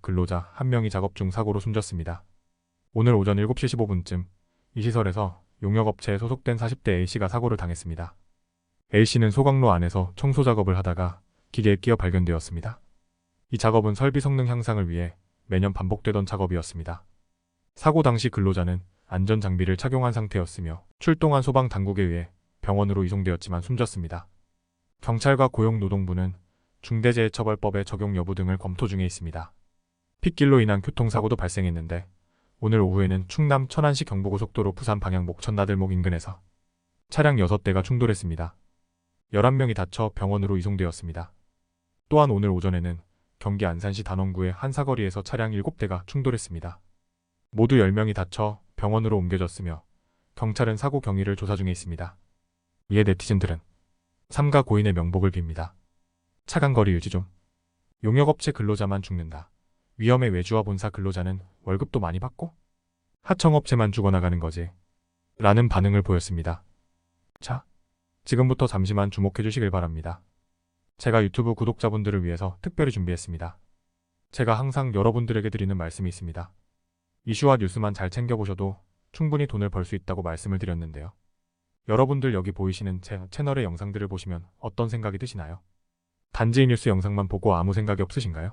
근로자 한 명이 작업 중 사고로 숨졌습니다. 오늘 오전 7시 15분쯤 이 시설에서 용역업체에 소속된 40대 A씨가 사고를 당했습니다. A씨는 소각로 안에서 청소 작업을 하다가 기계에 끼어 발견되었습니다. 이 작업은 설비 성능 향상을 위해 매년 반복되던 작업이었습니다. 사고 당시 근로자는 안전 장비를 착용한 상태였으며 출동한 소방 당국에 의해 병원으로 이송되었지만 숨졌습니다. 경찰과 고용노동부는 중대재해처벌법의 적용 여부 등을 검토 중에 있습니다. 핏길로 인한 교통사고도 발생했는데 오늘 오후에는 충남 천안시 경부고속도로 부산 방향 목천 나들목 인근에서 차량 6대가 충돌했습니다. 11명이 다쳐 병원으로 이송되었습니다. 또한 오늘 오전에는 경기 안산시 단원구의 한 사거리에서 차량 7대가 충돌했습니다. 모두 10명이 다쳐 병원으로 옮겨졌으며 경찰은 사고 경위를 조사 중에 있습니다. 이에 네티즌들은 삼가 고인의 명복을 빕니다. 차간 거리 유지 좀. 용역업체 근로자만 죽는다. 위험의 외주와 본사 근로자는 월급도 많이 받고 하청업체만 죽어나가는 거지. 라는 반응을 보였습니다. 자, 지금부터 잠시만 주목해 주시길 바랍니다. 제가 유튜브 구독자분들을 위해서 특별히 준비했습니다. 제가 항상 여러분들에게 드리는 말씀이 있습니다. 이슈와 뉴스만 잘 챙겨보셔도 충분히 돈을 벌 수 있다고 말씀을 드렸는데요. 여러분들 여기 보이시는 제 채널의 영상들을 보시면 어떤 생각이 드시나요? 단지 이 뉴스 영상만 보고 아무 생각이 없으신가요?